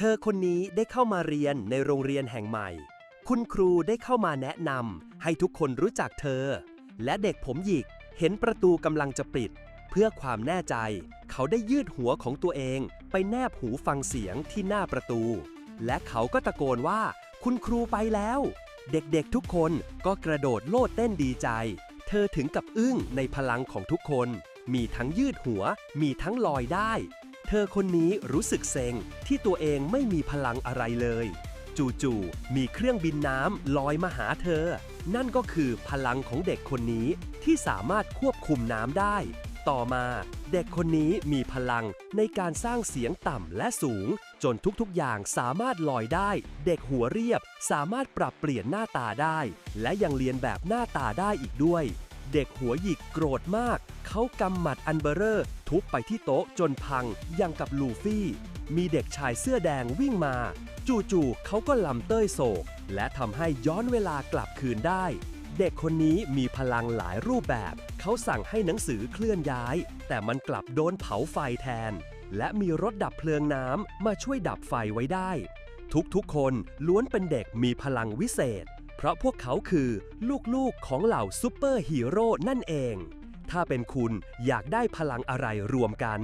เธอคนนี้ได้เข้ามาเรียนในโรงเรียนแห่งใหม่ คุณครูได้เข้ามาแนะนำให้ทุกคนรู้จักเธอ และเด็กผมหยิกเห็นประตูกำลังจะปิด เพื่อความแน่ใจ เขาได้ยืดหัวของตัวเองไปแนบหูฟังเสียงที่หน้าประตู และเขาก็ตะโกนว่า คุณครูไปแล้ว เด็กๆทุกคนก็กระโดดโลดเต้นดีใจ เธอถึงกับอึ้งในพลังของทุกคน มีทั้งยืดหัว มีทั้งลอยได้ เธอคนนี้รู้สึกเซ็งที่ตัวเองไม่มีพลังอะไรเลย จู่ๆมีเครื่องบินน้ำลอยมาหาเธอ นั่นก็คือพลังของเด็กคนนี้ที่สามารถควบคุมน้ำได้ ต่อมาเด็กคนนี้มีพลังในการสร้างเสียงต่ำและสูง จนทุกๆอย่างสามารถลอยได้ เด็กหัวเรียบสามารถปรับเปลี่ยนหน้าตาได้ และยังเรียนแบบหน้าตาได้อีกด้วย เด็กหัวหยิกโกรธมาก เขากำหมัดอันเบอร์เรอร์ ทุบไปที่โต๊ะจนพังย่างกับลูฟี่ มีเด็กชายเสื้อแดงวิ่งมา จู่ๆเขาก็ลำเต้ยโศก และทำให้ย้อนเวลากลับคืนได้ เด็กคนนี้มีพลังหลายรูปแบบ เขาสั่งให้หนังสือเคลื่อนย้าย แต่มันกลับโดนเผาไฟแทน และมีรถดับเพลิงน้ำมาช่วยดับไฟไว้ได้ ทุกๆคนล้วนเป็นเด็กมีพลังวิเศษ เพราะพวกเขาคือลูกๆของเหล่าซูเปอร์ฮีโร่นั่นเอง ถ้าเป็นคุณอยากได้พลังอะไรรวมกัน